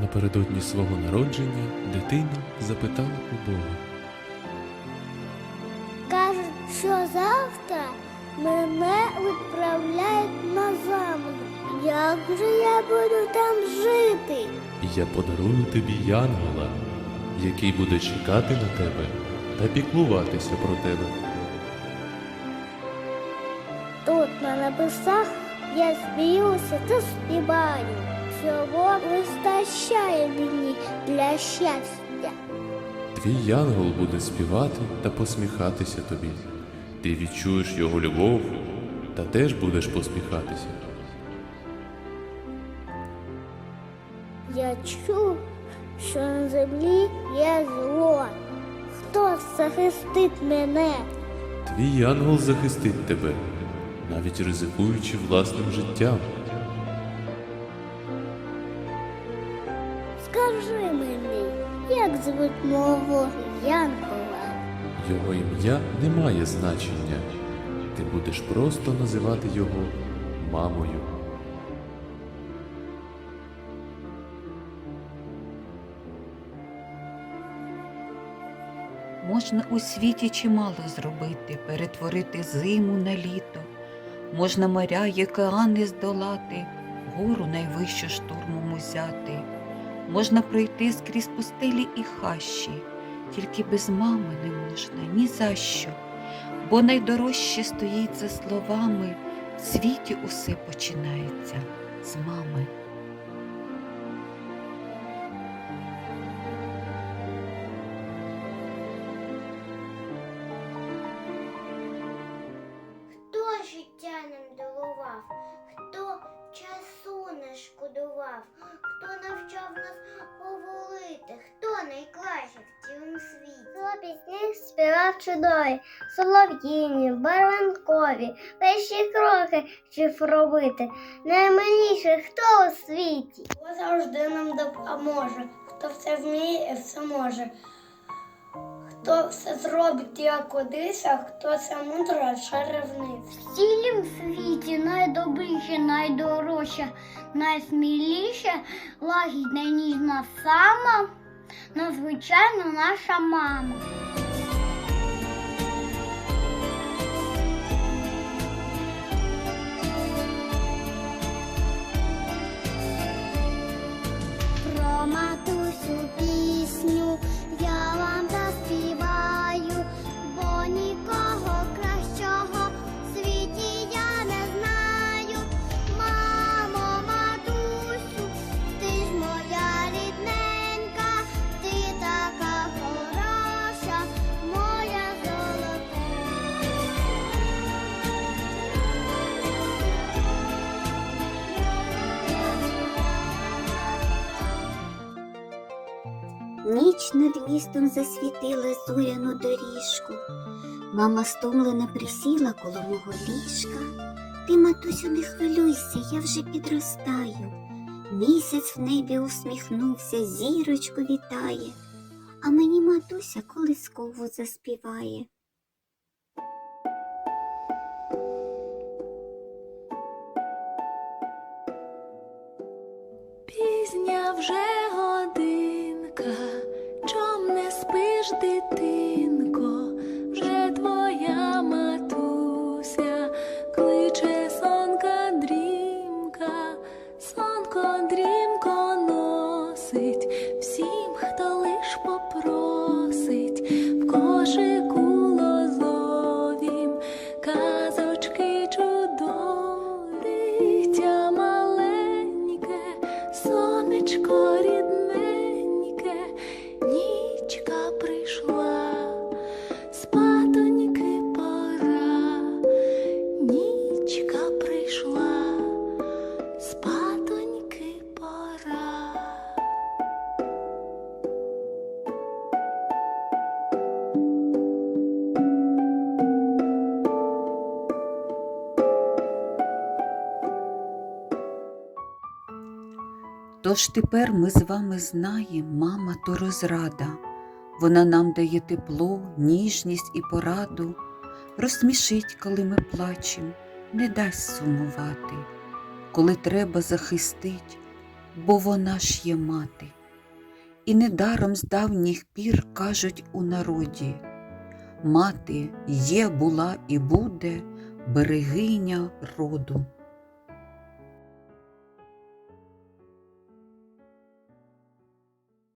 Напередодні свого народження дитина запитала у Бога. Кажуть, що завтра мене відправляють на землю. Як же я буду там жити? Я подарую тобі янгола, який буде чекати на тебе та піклуватися про тебе. Тут на небесах я сміюся та співаю. Всього вистачає мені для щастя. Твій янгол буде співати та посміхатися тобі. Ти відчуєш його любов та теж будеш посміхатися. Я чув, що на землі є зло. Хто захистить мене? Твій янгол захистить тебе, навіть ризикуючи власним життям. Скажи мені, як звуть мого янгола? Його ім'я не має значення. Ти будеш просто називати його мамою. Можна у світі чимало зробити, перетворити зиму на літо, можна моря й океани здолати, гору найвищу штурмом узяти, можна пройти скрізь пустелі і хащі, тільки без мами не можна ні за що, бо найдорожче стоїть за словами, в світі усе починається з мами. Хто життя ним долував, хто часу не шкодував, пісні співав чудові, солов'їні, барванкові, перші кроки вчив робити. Наймиліше хто у світі. Хто завжди нам допоможе, хто все вміє і все може. Хто все зробить як кудись, а хто це мудра чарівниця. В цілім світі найдобріше, найдорожча, найсміліша, лагідна ніжна сама, надзвичайно наша мама. Ніч над містом засвітила зоряну доріжку. Мама стомлена присіла коло мого ліжка. Ти, матусю, не хвилюйся, я вже підростаю. Місяць в небі усміхнувся, зірочку вітає, а мені матуся колискову заспіває. Пізня вже спиш, дитинко, Тож тепер ми з вами знаємо, мама то розрада. Вона нам дає тепло, ніжність і пораду, розсмішить, коли ми плачем, не дасть сумувати, коли треба захистить, бо вона ж є мати. І недаром з давніх пір кажуть у народі Мати є, була і буде берегиня роду.